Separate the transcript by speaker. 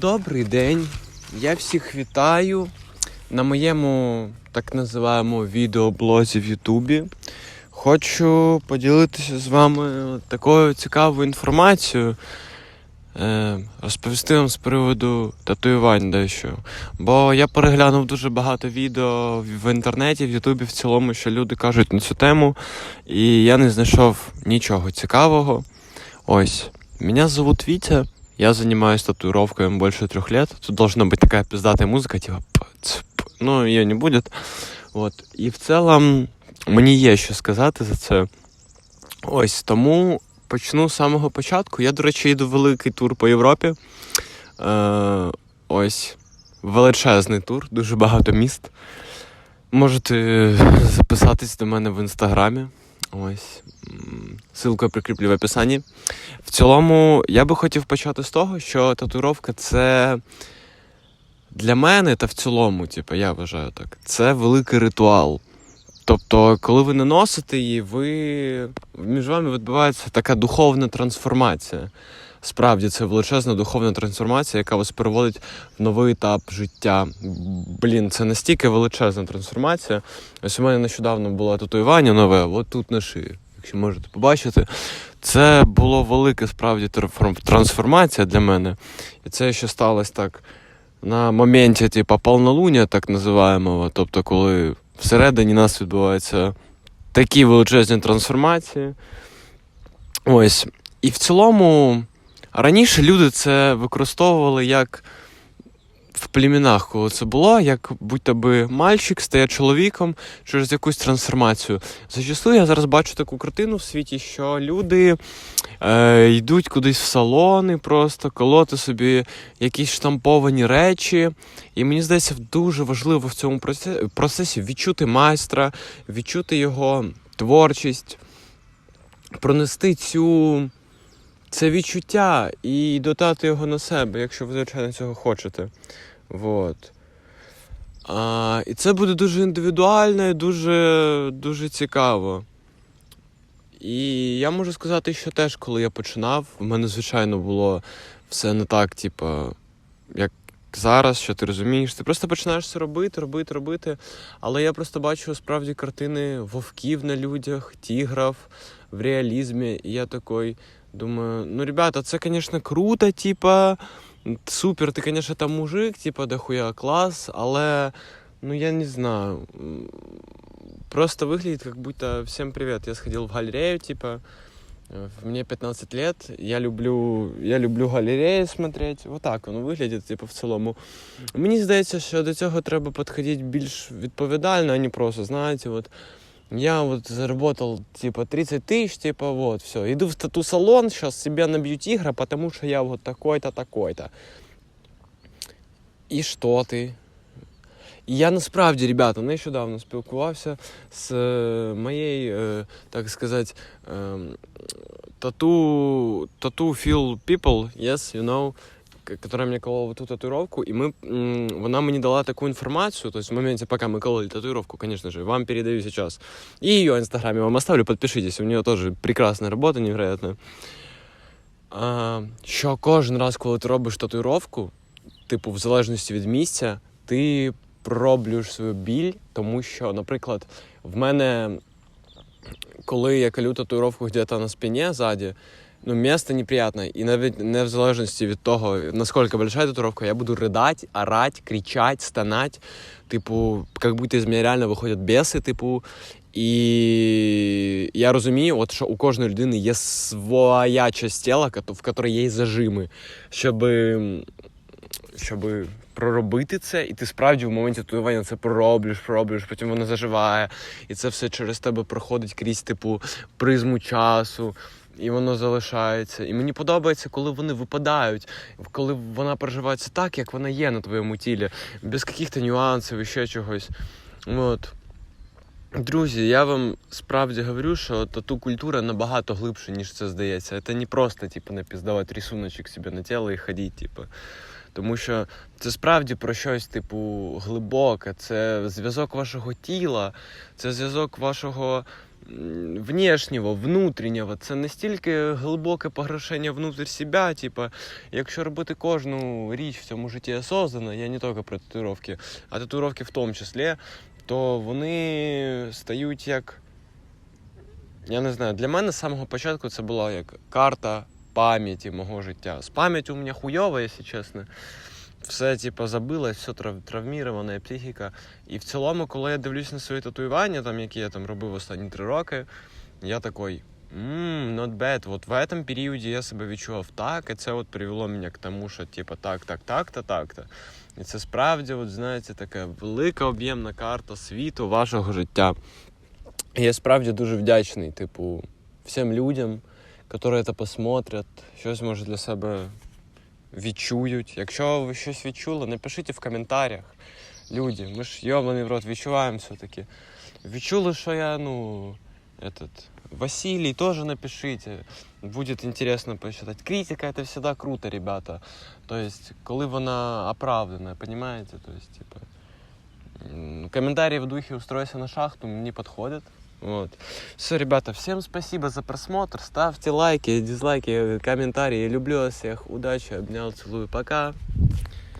Speaker 1: Добрий день. Я всіх вітаю на моєму так називаємо відеоблозі в Ютубі. Хочу поділитися з вами такою цікавою інформацією. Е, розповісти вам з приводу татуювань дещо. Бо я переглянув дуже багато відео в інтернеті, в Ютубі в цілому, що люди кажуть на цю тему, і я не знайшов нічого цікавого. Ось, меня зовут Витя, я занимаюсь татуировками больше трех лет. Тут должна быть такая пиздатая музыка, типа ну ее не будет. Вот. І в цілому мені є що сказати за це. Ось тому почну з самого початку. Я, до речі, йду в великий тур по Європі. Е, ось величезний тур, дуже багато міст. Можете записатись до мене в інстаграмі. Ось. Ссылку я прикріплю в описанні. В цілому, я би хотів почати з того, що татуровка це для мене та в цілому, типу, я вважаю так, це великий ритуал. Тобто, коли ви наносите її, ви між вами відбувається така духовна трансформація. Справді, це величезна духовна трансформація, яка вас переводить в новий етап життя. Блін, це настільки величезна трансформація. Ось у мене нещодавно було татуювання нове, от тут на шиї, якщо можете побачити. Це було велика справді трансформація для мене. І це ще сталося так на моменті, типу, полнолуння, так називаємо. Тобто, коли всередині нас відбуваються такі величезні трансформації. Ось. І в цілому раніше люди це використовували як в племінах, коли це було, як будь-то би мальчик стає чоловіком через якусь трансформацію. Зачастую я зараз бачу таку картину в світі, що люди е, йдуть кудись в салони, просто колоти собі якісь штамповані речі. І мені здається, дуже важливо в цьому процесі відчути майстра, відчути його творчість, пронести цю. Це відчуття і додати його на себе, якщо ви, звичайно, цього хочете. Вот. А, і це буде дуже індивідуально і дуже, дуже цікаво. І я можу сказати, що теж, коли я починав, в мене, звичайно, було все не так, типу, як зараз, що ти розумієш. Ти просто починаєш це робити, робити, робити. Але я просто бачу справді картини вовків на людях, тігрів в реалізмі. І я такий думаю, ну, ребята, це, звісно, круто, типа, супер, ти, звісно, там мужик, типа, дохуя клас, але ну я не знаю. Просто выглядит, как будто всем привет. Я сходил в галерею, типа, мне 15 лет, я люблю, я люблю галереї смотреть. Вот так воно виглядить, типу, в цілому. Мені здається, що до цього треба підходити більш відповідально, а не просто, знаєте, от я вот заработал типа 30 тысяч, типа вот, все. Иду в тату-салон, сейчас себе набью тигра, потому что я вот такой-то, такой-то. І що ти? Я насправді, ребята, нещодавно спілкувався з е, моєю, е, так сказати, ем, тату, тату feel people, yes, you know, которая мне колола эту татуировку, и мы, м, вона мені дала таку інформацію, то есть в моменте, пока мы кололи татуировку, конечно же, вам передаю сейчас. И ее инстаграме вам оставлю, подпишитесь, у нее тоже прекрасная работа, невероятная. А, що кожен раз, коли ти робиш татуїровку, типу, в залежності від місця, ти пророблюєш свою біль, тому що, наприклад, в мене, коли я колю татуїровку где-то на спині ззаді, ну, місце неприятне. І навіть не в залежності від того, наскільки большая татуировка, я буду ридати, орать, кричать, стонать. Типу, як будто з мене реально виходять біси, типу. І я розумію, от, що у кожної людини є своя часть тіла, в якій є зажими, щоб, щоб проробити це, і ти справді в моменті татуювання це пророблюєш, пророблюєш, потім воно заживає, і це все через тебе проходить крізь типу призму часу. І воно залишається. І мені подобається, коли вони випадають, коли вона проживається так, як вона є на твоєму тілі, без яких-то нюансів і ще чогось. От. Друзі, я вам справді говорю, що тату культура набагато глибше, ніж це здається. Це не просто, типу, напіздавати рисуночок собі на тіло і ходити, типу. Тому що це справді про щось, типу, глибоке. Це зв'язок вашого тіла, це зв'язок вашого м, внешнього, внутрішнього. Це настільки глибоке пограшення внутрь себе. Типа, якщо робити кожну річ в цьому житті осознанно, я не тільки про татуїровки, а татуїровки в тому числі, то вони стають як. Я не знаю, для мене з самого початку це була як карта пам'яті мого життя. З пам'яттю у мене хуйово, якщо чесно. Все, типу, забилось, все трав- травмірована психіка. І в цілому, коли я дивлюсь на свої татуювання, там, які я там робив останні три роки, я такий. Ммм, not bad. От в этом періоді я себе відчував так, і це от привело мене к тому, що типу, так, так, так, та так-то. І це справді, от, знаєте, така велика об'ємна карта світу вашого життя. І я справді дуже вдячний, типу, всім людям, які це посмотрять, щось може для себе відчують. Якщо ви щось відчули, напишіть в коментарях. Люди, ми ж йобаний в рот відчуваємо все-таки. Відчули, що я, ну, этот, Василий, тоже напишите. Будет интересно почитать. Критика это всегда круто, ребята. То есть, коли вона оправдана, понимаете? То есть, типа, м, комментарии в духе «устройся на шахту» не подходят. Вот. Все, ребята, всем спасибо за просмотр. Ставьте лайки, дизлайки, комментарии. Люблю вас всех. Удачи, обнял, целую. Пока.